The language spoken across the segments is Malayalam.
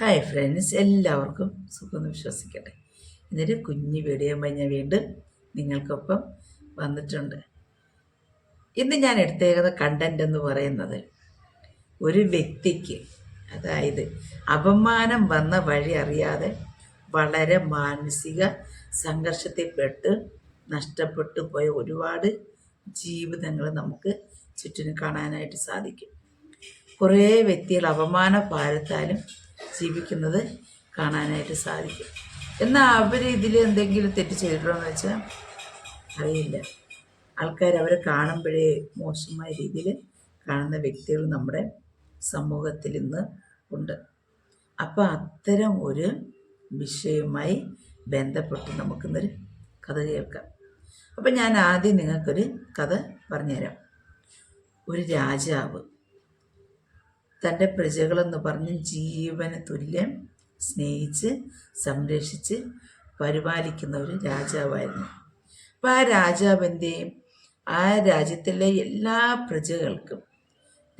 ഹായ് ഫ്രണ്ട്സ് എല്ലാവർക്കും സുഖമെന്ന് വിശ്വസിക്കട്ടെ. ഇന്നൊരു കുഞ്ഞു വീഡിയോയുമായി ഞാൻ വീണ്ടും നിങ്ങൾക്കൊപ്പം വന്നിട്ടുണ്ട്. ഇന്ന് ഞാൻ എടുത്തേക്കുന്ന കണ്ടന്റ് എന്ന് പറയുന്നത് ഒരു വ്യക്തിക്ക് അതായത് അപമാനം വന്ന വഴി അറിയാതെ വളരെ മാനസിക സംഘർഷത്തിൽപ്പെട്ട് നഷ്ടപ്പെട്ടു പോയ ഒരുപാട് ജീവിതങ്ങൾ നമുക്ക് ചുറ്റിനും കാണാനായിട്ട് സാധിക്കും. കുറേ വ്യക്തികൾ അപമാന ഭാരത്താലും ജീവിക്കുന്നത് കാണാനായിട്ട് സാധിക്കും. എന്നാൽ അവർ ഇതിൽ എന്തെങ്കിലും തെറ്റ് ചെയ്തിട്ടുണ്ടോ വെച്ചാൽ അറിയില്ല. ആൾക്കാർ അവരെ കാണുമ്പോഴേ മോശമായ രീതിയിൽ കാണുന്ന വ്യക്തികൾ നമ്മുടെ സമൂഹത്തിൽ ഇന്ന് ഉണ്ട്. അപ്പോൾ അത്തരം ഒരു വിഷയവുമായി ബന്ധപ്പെട്ട് നമുക്കിന്നൊരു കഥ കേൾക്കാം. അപ്പം ഞാൻ ആദ്യം നിങ്ങൾക്കൊരു കഥ പറഞ്ഞുതരാം. ഒരു രാജാവ് തന്റെ പ്രജകളെന്ന് പറഞ്ഞ് ജീവന് തുല്യം സ്നേഹിച്ച് സംരക്ഷിച്ച് പരിപാലിക്കുന്ന ഒരു രാജാവായിരുന്നു. അപ്പം ആ രാജാവ് എന്ത് ചെയ്യും ആ രാജ്യത്തിലെ എല്ലാ പ്രജകൾക്കും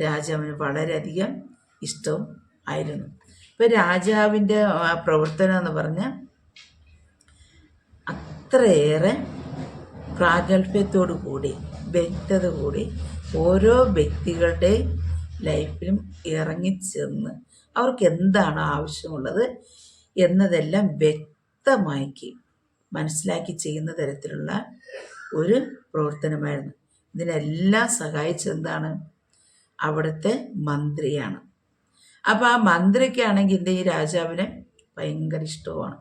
രാജാവിന് വളരെയധികം ഇഷ്ടവും ആയിരുന്നു. ഇപ്പം രാജാവിന്റെ പ്രവർത്തനം എന്ന് പറഞ്ഞാൽ അത്രയേറെ പ്രാഗൽഭ്യത്തോടു കൂടി വ്യക്തത കൂടി ഓരോ വ്യക്തികളുടെ ലൈഫിലും ഇറങ്ങിച്ചെന്ന് അവർക്ക് എന്താണ് ആവശ്യമുള്ളത് എന്നതെല്ലാം വ്യക്തമാക്കി മനസ്സിലാക്കി ചെയ്യുന്ന തരത്തിലുള്ള ഒരു പ്രവർത്തനമായിരുന്നു. ഇതിനെല്ലാം സഹായിച്ചെന്താണ് അവിടുത്തെ മന്ത്രിയാണ്. അപ്പോൾ ആ മന്ത്രിക്കാണെങ്കിൽ എന്റെ ഈ രാജാവിനെ ഭയങ്കര ഇഷ്ടമാണ്.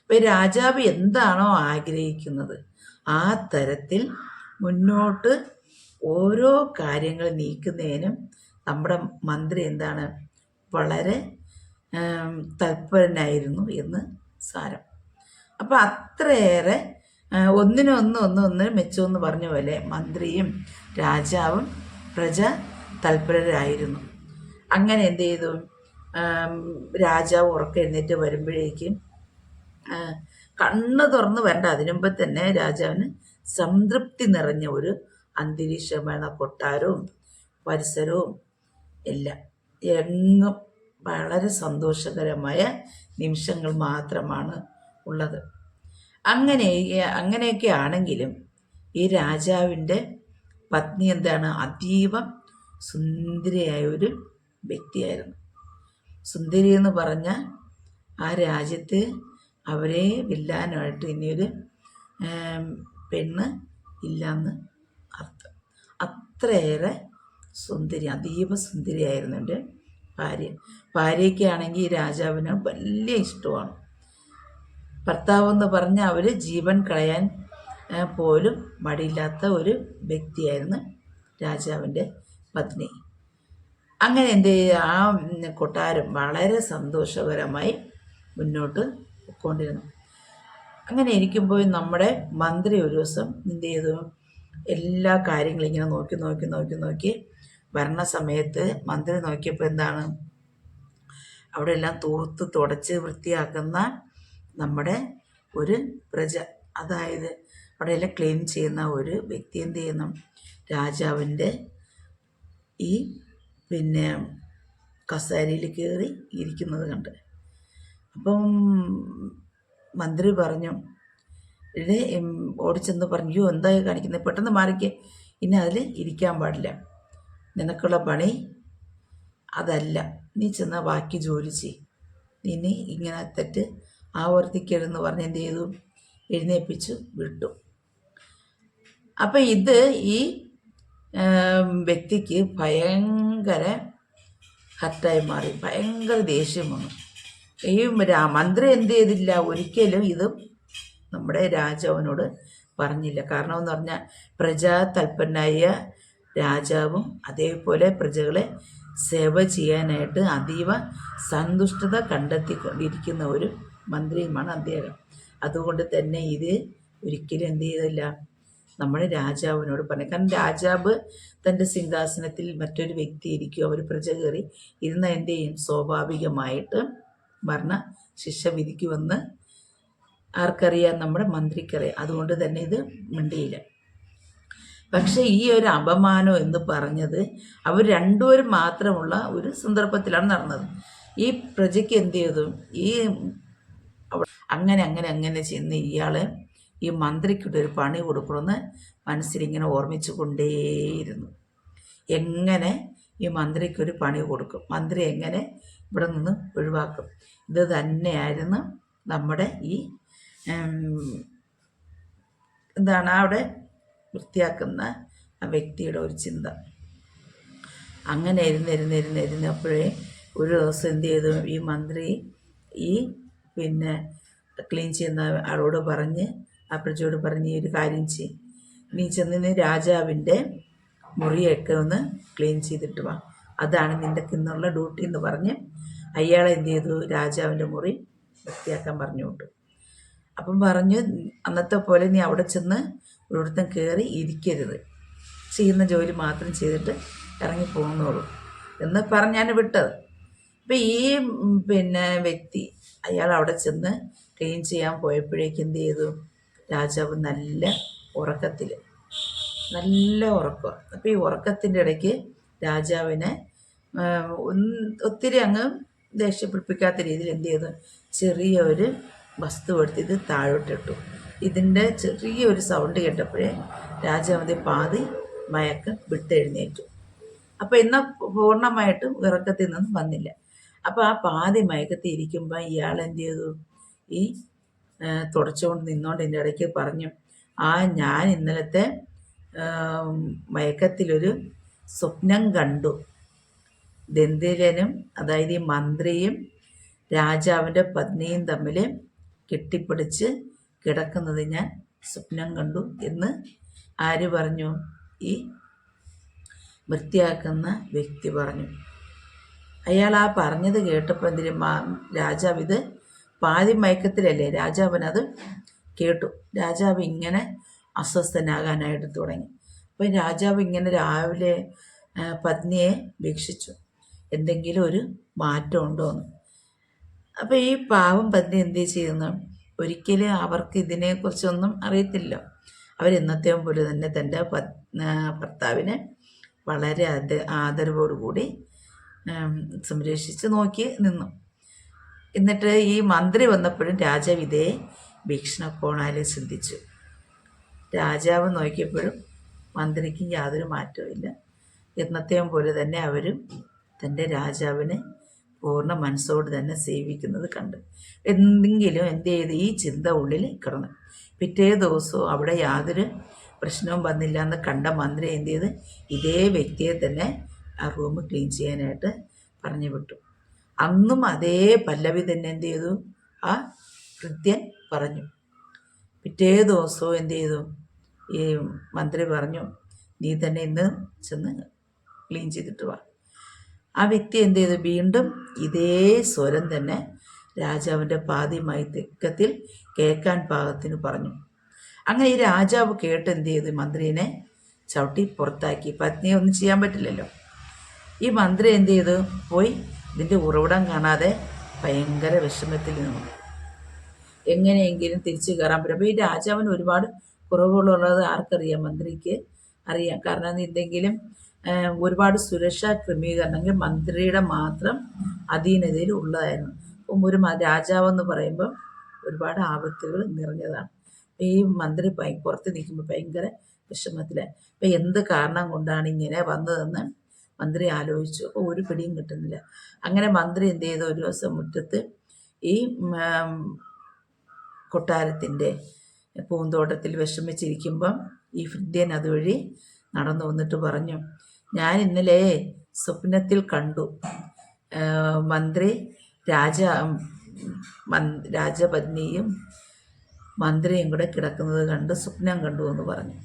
അപ്പോൾ ഈ രാജാവ് എന്താണോ ആഗ്രഹിക്കുന്നത്? ആ തരത്തിൽ മുന്നോട്ട് ഓരോ കാര്യങ്ങൾ നീക്കുന്നതിനും നമ്മുടെ മന്ത്രി എന്താണ്? വളരെ തൽപരനായിരുന്നു എന്ന് സാരം. അപ്പോൾ അത്രയേറെ ഒന്നിനൊന്ന് ഒന്ന് ഒന്ന് മെച്ചമെന്ന് പറഞ്ഞ പോലെ മന്ത്രിയും രാജാവും പ്രജ തൽപരരായിരുന്നു. അങ്ങനെ എന്ത് ചെയ്തു? രാജാവ് ഉറക്കം എഴുന്നേറ്റ് വരുമ്പോഴേക്കും കണ്ണ് തുറന്ന് വരണ്ട അതിനുമ്പ് തന്നെ രാജാവിന് സംതൃപ്തി നിറഞ്ഞ ഒരു അന്തരീക്ഷമാണ് കൊട്ടാരവും പരിസരവും എല്ലാം എങ്ങും വളരെ സന്തോഷകരമായ നിമിഷങ്ങൾ മാത്രമാണ് ഉള്ളത്. അങ്ങനെ അങ്ങനെയൊക്കെ ആണെങ്കിലും ഈ രാജാവിന്റെ പത്നി എന്താണ്? അതീവ സുന്ദരിയായ ഒരു വ്യക്തിയായിരുന്നു. സുന്ദരി എന്ന് പറഞ്ഞാൽ ആ രാജ്യത്ത് അവരെ വില്ലാനായിട്ട് ഇനിയൊരു പെണ്ണ് ഇല്ലയെന്ന് അർത്ഥം. അത്രയേറെ സുന്ദരി അതീവ സുന്ദരിയായിരുന്നു എന്റെ ഭാര്യ. ഭാര്യയ്ക്കാണെങ്കിൽ രാജാവിന് വലിയ ഇഷ്ടമാണ്. ഭർത്താവെന്ന് പറഞ്ഞാൽ അവർ ജീവൻ കളയാൻ പോലും മടിയില്ലാത്ത ഒരു വ്യക്തിയായിരുന്നു രാജാവിന്റെ പത്നി. അങ്ങനെ എന്റെ ആ കൊട്ടാരം വളരെ സന്തോഷകരമായി മുന്നോട്ട് പോയിക്കൊണ്ടിരുന്നു. അങ്ങനെ ഇരിക്കുമ്പോൾ നമ്മുടെ മന്ത്രി ഒരു ദിവസം എന്ത് ചെയ്തു? എല്ലാ കാര്യങ്ങളും ഇങ്ങനെ നോക്കി നോക്കി നോക്കി നോക്കി വരണ സമയത്ത് മന്ത്രി നോക്കിയപ്പോൾ എന്താണ്? അവിടെ എല്ലാം തൂർത്ത് തുടച്ച് വൃത്തിയാക്കുന്ന നമ്മുടെ ഒരു പ്രജ അതായത് അവിടെ എല്ലാം ക്ലീൻ ചെയ്യുന്ന ഒരു വ്യക്തി എന്ത് ചെയ്യുന്നു? രാജാവിന്റെ ഈ പിന്നെ കസേരയിൽ കയറി ഇരിക്കുന്നത് കണ്ട്. അപ്പം മന്ത്രി പറഞ്ഞു ഇവിടെ ഓടിച്ചെന്ന് പറഞ്ഞു എന്തായി എന്താ കാണിക്കുന്നത് പെട്ടെന്ന് മാറിക്ക്. ഇനി അതിൽ ഇരിക്കാൻ പാടില്ല. നിനക്കുള്ള പണി അതല്ല. നീ ചെന്ന ബാക്കി ജോലി ചെയ് നിന്നെ ഇങ്ങനെ തെറ്റ് ആവർത്തിക്കരുതെന്ന് പറഞ്ഞ് എന്ത് ചെയ്തു? എഴുന്നേൽപ്പിച്ചു വിട്ടു. അപ്പം ഇത് ഈ വ്യക്തിക്ക് ഭയങ്കര ഹർട്ടായി മാറി. ഭയങ്കര ദേഷ്യം വന്നു. ഈ മന്ത്രി എന്ത് ചെയ്തില്ല? ഒരിക്കലും ഇത് നമ്മുടെ രാജാവിനോട് പറഞ്ഞില്ല. കാരണം എന്ന് പറഞ്ഞാൽ പ്രജാതൽപ്പനായ രാജാവും അതേപോലെ പ്രജകളെ സേവ ചെയ്യാനായിട്ട് അതീവ സന്തുഷ്ടത കണ്ടെത്തിക്കൊണ്ടിരിക്കുന്ന ഒരു മന്ത്രിയുമാണ് അദ്ദേഹം. അതുകൊണ്ട് തന്നെ ഇത് ഒരിക്കലും എന്ത് ചെയ്തില്ല. നമ്മുടെ രാജാവിനോട് പറഞ്ഞു. കാരണം രാജാവ് തന്റെ സിംഹാസനത്തിൽ മറ്റൊരു വ്യക്തി ഇരിക്കുക അവർ പ്രജ കയറി ഇരുന്ന് എന്ത് ചെയ്യും? സ്വാഭാവികമായിട്ട് മരണ ശിക്ഷ വിധിക്കുമെന്ന് ആർക്കറിയാം. നമ്മുടെ മന്ത്രിക്കറിയാം. അതുകൊണ്ട് തന്നെ ഇത് മിണ്ടിയില്ല. പക്ഷേ ഈ ഒരു അപമാനം എന്ന് പറഞ്ഞത് അവർ രണ്ടുപേരും മാത്രമുള്ള ഒരു സന്ദർഭത്തിലാണ് നടന്നത്. ഈ പ്രജയ്ക്ക് എന്ത് ചെയ്തു? ഈ അങ്ങനെ അങ്ങനെ അങ്ങനെ ചെന്ന് ഇയാൾ ഈ മന്ത്രിക്കിട്ട് ഒരു പണി കൊടുക്കണമെന്ന് മനസ്സിലിങ്ങനെ ഓർമ്മിച്ചു കൊണ്ടേയിരുന്നു എങ്ങനെ ഈ മന്ത്രിക്കൊരു പണി കൊടുക്കും? മന്ത്രി എങ്ങനെ ഇവിടെ നിന്ന് ഒഴിവാക്കും? ഇത് തന്നെയായിരുന്നു നമ്മുടെ ഈ എന്താണ് അവിടെ വൃത്തിയാക്കുന്ന ആ വ്യക്തിയുടെ ഒരു ചിന്ത. അങ്ങനെ ഇരുന്നിരുന്നിരുന്നിരുന്നപ്പോഴേ ഒരു ദിവസം എന്ത് ചെയ്തു? ഈ മന്ത്രി ഈ പിന്നെ ക്ലീൻ ചെയ്യുന്ന ആളോട് പറഞ്ഞ് ആ പ്രജയോട് പറഞ്ഞ് ഈ ഒരു കാര്യം ചെയ്യും നീ ചെന്ന് രാജാവിന്റെ മുറിയൊക്കെ ഒന്ന് ക്ലീൻ ചെയ്തിട്ട് വാ. അതാണ് നിന്റെ ഇന്നുള്ള ഡ്യൂട്ടി എന്ന് പറഞ്ഞ് അയാളെ എന്ത് ചെയ്തു? രാജാവിന്റെ മുറി വൃത്തിയാക്കാൻ പറഞ്ഞു വിട്ടു. അപ്പം പറഞ്ഞു അന്നത്തെ പോലെ നീ അവിടെ ചെന്ന് ഒരിടത്തും കയറി ഇരിക്കരുത്. ചെയ്യുന്ന ജോലി മാത്രം ചെയ്തിട്ട് ഇറങ്ങി പോകുന്നുള്ളൂ. എന്ന് പറഞ്ഞാണ് വിട്ടത്. അപ്പം ഈ പിന്നെ വ്യക്തി അയാൾ അവിടെ ചെന്ന് ക്ലീൻ ചെയ്യാൻ പോയപ്പോഴേക്ക് എന്ത് ചെയ്തു? രാജാവ് നല്ല ഉറക്കത്തിൽ നല്ല ഉറക്കം. അപ്പം ഈ ഉറക്കത്തിന്റെ ഇടയ്ക്ക് രാജാവിനെ ഒത്തിരി അങ്ങ് ദേഷ്യപ്പിടിപ്പിക്കാത്ത രീതിയിൽ എന്ത് ചെയ്തു? ചെറിയ ഒരു വസ്തു എടുത്ത് ഇത് താഴോട്ടിട്ടു. ഇതിന്റെ ചെറിയൊരു സൗണ്ട് കേട്ടപ്പോഴേ രാജാവതി പാതി മയക്കം വിട്ടെഴുന്നേറ്റു. അപ്പോൾ എന്നാൽ പൂർണമായിട്ടും ഉറക്കത്തിൽ നിന്നും വന്നില്ല. അപ്പോൾ ആ പാതി മയക്കത്തിൽ ഇരിക്കുമ്പോൾ ഇയാൾ എന്ത് ചെയ്തു? ഈ തുടച്ചുകൊണ്ട് നിന്നുകൊണ്ട് എന്റെ ഇടയ്ക്ക് പറഞ്ഞു ആ ഞാൻ ഇന്നലത്തെ മയക്കത്തിലൊരു സ്വപ്നം കണ്ടു. ദന്തിരനും അതായത് ഈ മന്ത്രിയും രാജാവിന്റെ പത്നിയും തമ്മിൽ കെട്ടിപ്പിടിച്ച് കിടക്കുന്നത് ഞാൻ സ്വപ്നം കണ്ടു എന്ന് ആര് പറഞ്ഞു? ഈ വൃത്തിയാക്കുന്ന വ്യക്തി പറഞ്ഞു. അയാൾ ആ പറഞ്ഞത് കേട്ടപ്പോൾ എന്തിനും രാജാവ് ഇത് പാതി മയക്കത്തിലല്ലേ? രാജാവിനത് കേട്ടു. രാജാവ് ഇങ്ങനെ അസ്വസ്ഥനാകാനായിട്ട് തുടങ്ങി. അപ്പം രാജാവ് ഇങ്ങനെ രാവിലെ പത്നിയെ വീക്ഷിച്ചു എന്തെങ്കിലും ഒരു മാറ്റം ഉണ്ടോ എന്ന് അപ്പോൾ ഈ പാവം പത്നി എന്ത് ചെയ്യുന്നു ഒരിക്കലും അവർക്ക് ഇതിനെക്കുറിച്ചൊന്നും അറിയത്തില്ല. അവരെന്നത്തെയും പോലെ തന്നെ തന്റെ ഭർത്താവിനെ വളരെ അത് ആദരവോടുകൂടി സംരക്ഷിച്ച് നോക്കി നിന്നു. എന്നിട്ട് ഈ മന്ത്രി വന്നപ്പോഴും രാജാവ് ഇതേ ഭീക്ഷണക്കോണാലും ശ്രദ്ധിച്ചു. രാജാവ് നോക്കിയപ്പോഴും മന്ത്രിക്കും യാതൊരു മാറ്റവും ഇല്ല എന്നത്തെയും പോലെ തന്നെ അവരും തന്റെ രാജാവിനെ പൂർണ മനസ്സോട് തന്നെ സേവിക്കുന്നത് കണ്ട്. എന്തെങ്കിലും എന്ത് ചെയ്ത് ഈ ചിന്ത ഉള്ളിൽ കിടന്നു. പിറ്റേ ദിവസവും അവിടെ യാതൊരു പ്രശ്നവും വന്നില്ല എന്ന് കണ്ട മന്ത്രി എന്ത് ചെയ്ത്? ഇതേ വ്യക്തിയെ തന്നെ ആ റൂം ക്ലീൻ ചെയ്യാനായിട്ട് പറഞ്ഞു വിട്ടു. അന്നും അതേ പല്ലവി തന്നെ എന്ത് ചെയ്തു? ആ കൃത്യൻ പറഞ്ഞു. പിറ്റേ ദിവസവും എന്ത് ചെയ്തു? ഈ മന്ത്രി പറഞ്ഞു നീ തന്നെ ഇന്ന് ചെന്ന് ക്ലീൻ ചെയ്തിട്ട് വാ. ആ വ്യക്തി എന്ത് ചെയ്തു? വീണ്ടും ഇതേ സ്വരം തന്നെ രാജാവിന്റെ പാതിമായി തെക്കത്തിൽ കേൾക്കാൻ പാകത്തിന് പറഞ്ഞു. അങ്ങനെ ഈ രാജാവ് കേട്ട് എന്ത് ചെയ്തു? മന്ത്രിനെ ചവിട്ടി പുറത്താക്കി. പത്നിയെ ഒന്നും ചെയ്യാൻ പറ്റില്ലല്ലോ. ഈ മന്ത്രി എന്ത് ചെയ്തു? പോയി ഇതിന്റെ ഉറവിടം കാണാതെ ഭയങ്കര വിഷമത്തിൽ നിന്നു എങ്ങനെയെങ്കിലും തിരിച്ചു കയറാൻ പറ്റും. അപ്പോൾ ഈ രാജാവിന് ഒരുപാട് കുറവുകളുള്ളത് ആർക്കറിയാം? മന്ത്രിക്ക് അറിയാം. കാരണം എന്തെങ്കിലും ഒരുപാട് സുരക്ഷാ ക്രമീകരണങ്ങൾ മന്ത്രിയുടെ മാത്രം അധീനതയിൽ ഉള്ളതായിരുന്നു. അപ്പം ഒരു രാജാവെന്ന് പറയുമ്പം ഒരുപാട് ആപത്തുകൾ നിറഞ്ഞതാണ്. ഈ മന്ത്രി പുറത്ത് നിൽക്കുമ്പോൾ ഭയങ്കര വിഷമത്തിലാണ് അപ്പം എന്ത് കാരണം കൊണ്ടാണ് ഇങ്ങനെ വന്നതെന്ന് മന്ത്രി ആലോചിച്ചു. അപ്പോൾ ഒരു പിടിയും കിട്ടുന്നില്ല. അങ്ങനെ മന്ത്രി എന്ത് ചെയ്തു? ഒരു ദിവസം മുറ്റത്ത് ഈ കൊട്ടാരത്തിന്റെ പൂന്തോട്ടത്തിൽ വിഷമിച്ചിരിക്കുമ്പം ഈ ഭൃത്യൻ അതുവഴി നടന്നു വന്നിട്ട് പറഞ്ഞു. ഞാൻ ഇന്നലെ സ്വപ്നത്തിൽ കണ്ടു. മന്ത്രി രാജ രാജപത്നിയും മന്ത്രിയും കൂടെ കിടക്കുന്നത് കണ്ട് സ്വപ്നം കണ്ടു എന്ന് പറഞ്ഞു.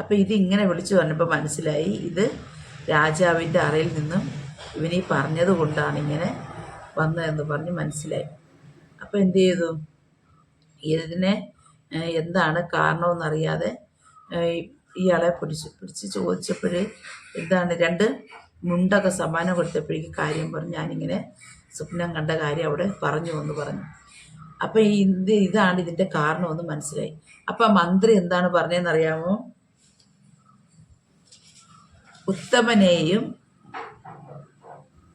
അപ്പോൾ ഇത് ഇങ്ങനെ വിളിച്ചു പറഞ്ഞപ്പോൾ മനസ്സിലായി ഇത് രാജാവിന്റെ അറയിൽ നിന്നും ഇവനീ പറഞ്ഞത് കൊണ്ടാണ് ഇങ്ങനെ വന്നതെന്ന് പറഞ്ഞ് മനസ്സിലായി. അപ്പോൾ എന്ത് ചെയ്തു? ഇതിനെ എന്താണ് കാരണമെന്നറിയാതെ ഇയാളെ പിടിച്ച് പിടിച്ച് ചോദിച്ചപ്പോൾ എന്താണ് രണ്ട് മുണ്ടൊക്കെ സമ്മാനം കൊടുത്തപ്പോഴേക്ക് കാര്യം പറഞ്ഞു. ഞാനിങ്ങനെ സ്വപ്നം കണ്ട കാര്യം അവിടെ പറഞ്ഞു എന്ന് പറഞ്ഞു. അപ്പം ഇത് ഇതാണ് ഇതിന്റെ കാരണമെന്ന് മനസ്സിലായി. അപ്പം മന്ത്രി എന്താണ് പറഞ്ഞതെന്നറിയാമോ ഉത്തമനെയും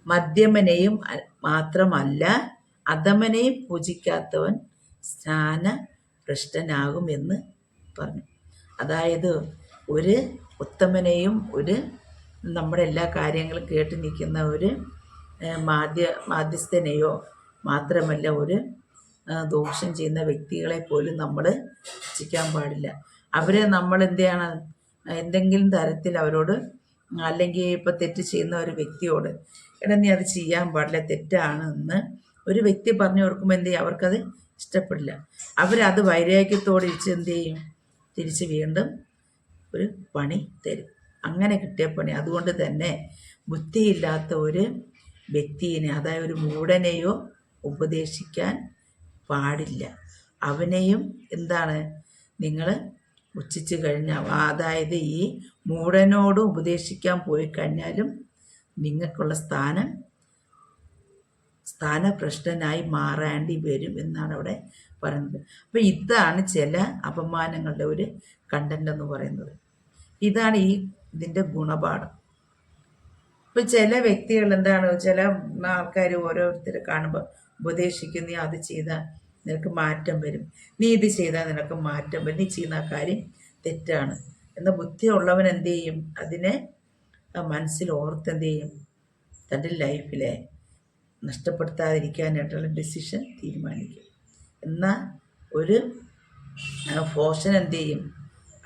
മധ്യമനെയും മാത്രമല്ല അധമനെയും പൂജിക്കാത്തവൻ സ്നാന ഭ്രഷ്ടനാകുമെന്ന് പറഞ്ഞു. അതായത് ഒരു ഉത്തമനെയും ഒരു നമ്മുടെ എല്ലാ കാര്യങ്ങളും കേട്ട് നിൽക്കുന്ന ഒരു മാധ്യ മാധ്യസ്ഥനെയോ മാത്രമല്ല ഒരു ദോഷം ചെയ്യുന്ന വ്യക്തികളെ പോലും നമ്മൾ രക്ഷിക്കാൻ പാടില്ല. അവരെ നമ്മൾ എന്ത് ചെയ്യണം എന്തെങ്കിലും തരത്തിൽ അവരോട് അല്ലെങ്കിൽ ഇപ്പം തെറ്റ് ചെയ്യുന്ന ഒരു വ്യക്തിയോട് എടാ നീ അത് ചെയ്യാൻ പാടില്ല തെറ്റാണ് എന്ന് ഒരു വ്യക്തി പറഞ്ഞു കൊടുക്കുമ്പോൾ എന്ത് ചെയ്യും? അവർക്കത് ഇഷ്ടപ്പെടില്ല. അവരത് വൈരാഗ്യത്തോടെ ഇരിച്ച് എന്ത് ചെയ്യും? തിരിച്ച് വീണ്ടും ഒരു പണി തരും. അങ്ങനെ കിട്ടിയ പണി. അതുകൊണ്ട് തന്നെ ബുദ്ധിയില്ലാത്ത ഒരു വ്യക്തിയെ അതായത് ഒരു മൂടനെയോ ഉപദേശിക്കാൻ പാടില്ല. അവനെയും എന്താണ്? നിങ്ങൾ ഉച്ചിച്ച് കഴിഞ്ഞാൽ അതായത് ഈ മൂടനോട് ഉപദേശിക്കാൻ പോയി കഴിഞ്ഞാലും നിങ്ങൾക്കുള്ള സ്ഥാനം സ്ഥാനപ്രശ്നനായി മാറേണ്ടി വരും എന്നാണ് അവിടെ പറയുന്നത്. അപ്പം ഇതാണ് ചില അപമാനങ്ങളുടെ ഒരു കണ്ടന്റ് എന്ന് പറയുന്നത്. ഇതാണ് ഈ ഇതിന്റെ ഗുണപാഠം. ഇപ്പം ചില വ്യക്തികൾ എന്താണ് ചില ആൾക്കാർ ഓരോരുത്തരെ കാണുമ്പോൾ ഉപദേശിക്കും നീ അത് ചെയ്താൽ നിനക്ക് മാറ്റം വരും. നീ ഇത് ചെയ്താൽ നിനക്ക് മാറ്റം വരും. നീ ചെയ്യുന്ന ആ കാര്യം തെറ്റാണ്. എന്ന ബുദ്ധിയുള്ളവൻ എന്ത് ചെയ്യും? അതിനെ മനസ്സിൽ ഓർത്ത് എന്ത് ചെയ്യും? തന്റെ ലൈഫിലെ നഷ്ടപ്പെടുത്താതിരിക്കാനായിട്ടുള്ള ഡിസിഷൻ തീരുമാനിക്കും. എന്നാൽ ഒരു ഫോഷൻ എന്ത് ചെയ്യും?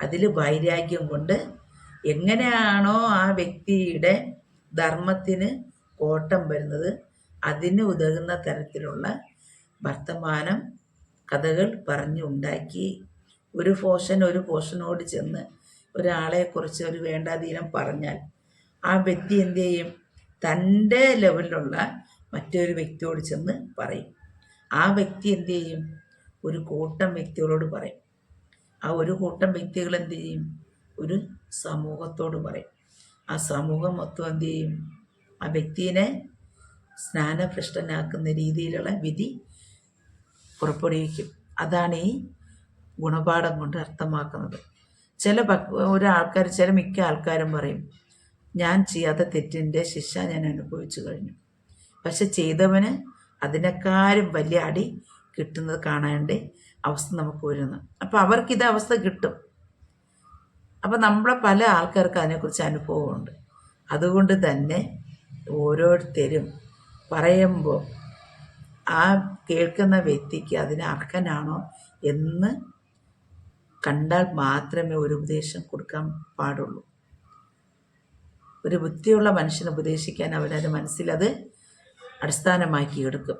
അതിൽ വൈരാഗ്യം കൊണ്ട് എങ്ങനെയാണോ ആ വ്യക്തിയുടെ ധർമ്മത്തിന് കോട്ടം വരുന്നത് അതിന് ഉതകുന്ന തരത്തിലുള്ള വർത്തമാനം കഥകൾ പറഞ്ഞുണ്ടാക്കി. ഒരു പോഷൻ ഒരു പോഷനോട് ചെന്ന് ഒരാളെക്കുറിച്ച് ഒരു വേണ്ടാധീനം പറഞ്ഞാൽ ആ വ്യക്തി എന്ത് ചെയ്യും? തന്റെ ലെവലിലുള്ള മറ്റൊരു വ്യക്തിയോട് ചെന്ന് പറയും. ആ വ്യക്തി എന്ത് ചെയ്യും? ഒരു കൂട്ടം വ്യക്തികളോട് പറയും. ആ ഒരു കൂട്ടം വ്യക്തികൾ എന്ത് ചെയ്യും? ഒരു സമൂഹത്തോട് പറയും. ആ സമൂഹം മൊത്തം എന്ത് ചെയ്യും? ആ വ്യക്തിനെ സ്നാനഭ്രഷ്ടനാക്കുന്ന രീതിയിലുള്ള വിധി പുറപ്പെടുവിക്കും. അതാണ് ഈ ഗുണപാഠം കൊണ്ട് അർത്ഥമാക്കുന്നത്. ചില പക് ഒരാൾക്കാർ ചില മിക്ക ആൾക്കാരും പറയും ഞാൻ ചെയ്യാത്ത തെറ്റിന്റെ ശിക്ഷ ഞാൻ അനുഭവിച്ചു കഴിഞ്ഞു. പക്ഷെ ചെയ്തവന് അതിനേക്കാളും വലിയ അടി കിട്ടുന്നത് കാണാണ്ട് അവസ്ഥ നമുക്ക് വരുന്നു അപ്പോൾ അവർക്കിത് അവസ്ഥ കിട്ടും. അപ്പോൾ നമ്മളെ പല ആൾക്കാർക്ക് അതിനെക്കുറിച്ച് അനുഭവമുണ്ട്. അതുകൊണ്ട് തന്നെ ഓരോരുത്തരും പറയുമ്പോൾ ആ കേൾക്കുന്ന വ്യക്തിക്ക് അതിന് അർഹനാണോ എന്ന് കണ്ടാൽ മാത്രമേ ഒരു ഉപദേശം കൊടുക്കാൻ പാടുള്ളൂ. ഒരു ബുദ്ധിയുള്ള മനുഷ്യനെ ഉപദേശിക്കാൻ അവരത് മനസ്സിലത് അടിസ്ഥാനമാക്കി എടുക്കും.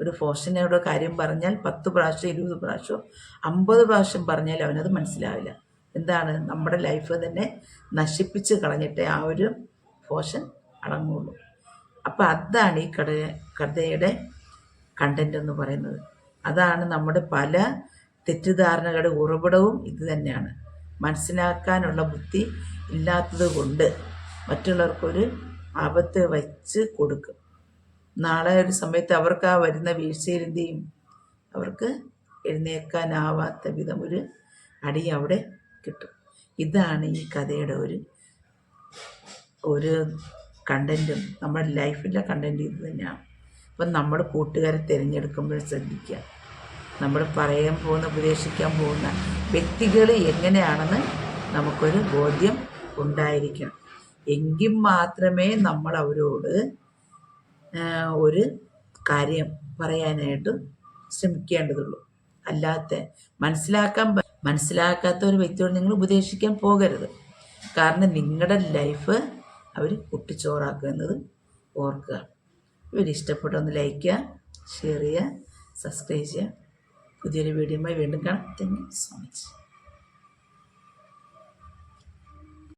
ഒരു ഫോഷനോട് കാര്യം പറഞ്ഞാൽ പത്ത് പ്രാവശ്യം ഇരുപത് പ്രാവശ്യം അമ്പത് പ്രാവശ്യം പറഞ്ഞാൽ അവനത് മനസ്സിലാവില്ല. എന്താണ് നമ്മുടെ ലൈഫ് തന്നെ നശിപ്പിച്ച് കളഞ്ഞിട്ടേ ആ ഒരു പോഷൻ അടങ്ങുള്ളൂ. അപ്പോൾ അതാണ് ഈ കട കഥയുടെ കണ്ടന്റ് എന്ന് പറയുന്നത്. അതാണ് നമ്മുടെ പല തെറ്റിദ്ധാരണകളുടെ ഉറവിടവും ഇത് തന്നെയാണ്. മനസ്സിലാക്കാനുള്ള ബുദ്ധി ഇല്ലാത്തത് കൊണ്ട് മറ്റുള്ളവർക്കൊരു ആപത്ത് വച്ച് കൊടുക്കും. നാളെ ഒരു സമയത്ത് അവർക്ക് ആ വരുന്ന വീഴ്ചയിൽ എന്ത് ചെയ്യും? അവർക്ക് എഴുന്നേൽക്കാനാവാത്ത വിധം ഒരു അടി അവിടെ കിട്ടും. ഇതാണ് ഈ കഥയുടെ ഒരു ഒരു കണ്ടന്റും നമ്മുടെ ലൈഫിലെ കണ്ടന്റ് ഇത് തന്നെയാണ്. അപ്പം നമ്മൾ കൂട്ടുകാരെ തിരഞ്ഞെടുക്കുമ്പോൾ ശ്രദ്ധിക്കുക. നമ്മൾ പറയാൻ പോകുന്ന ഉപദേശിക്കാൻ പോകുന്ന വ്യക്തികൾ എങ്ങനെയാണെന്ന് നമുക്കൊരു ബോധ്യം ഉണ്ടായിരിക്കണം. എങ്കിൽ മാത്രമേ നമ്മൾ അവരോട് ഒരു കാര്യം പറയാനായിട്ട് ശ്രമിക്കേണ്ടതുള്ളൂ. അല്ലാത്ത മനസ്സിലാക്കാൻ മനസ്സിലാക്കാത്ത ഒരു വ്യക്തിയോട് നിങ്ങൾ ഉപദേശിക്കാൻ പോകരുത്. കാരണം നിങ്ങളുടെ ലൈഫ് അവർ കുട്ടിച്ചോറാക്കുക എന്നത് ഓർക്കുക. ഇവർ ഇഷ്ടപ്പെട്ട ഒന്ന് ലൈക്ക് ചെയ്യുക ഷെയർ ചെയ്യുക സബ്സ്ക്രൈബ് ചെയ്യുക. പുതിയൊരു വീഡിയോയുമായി വീണ്ടും കാണാം. Thank you so much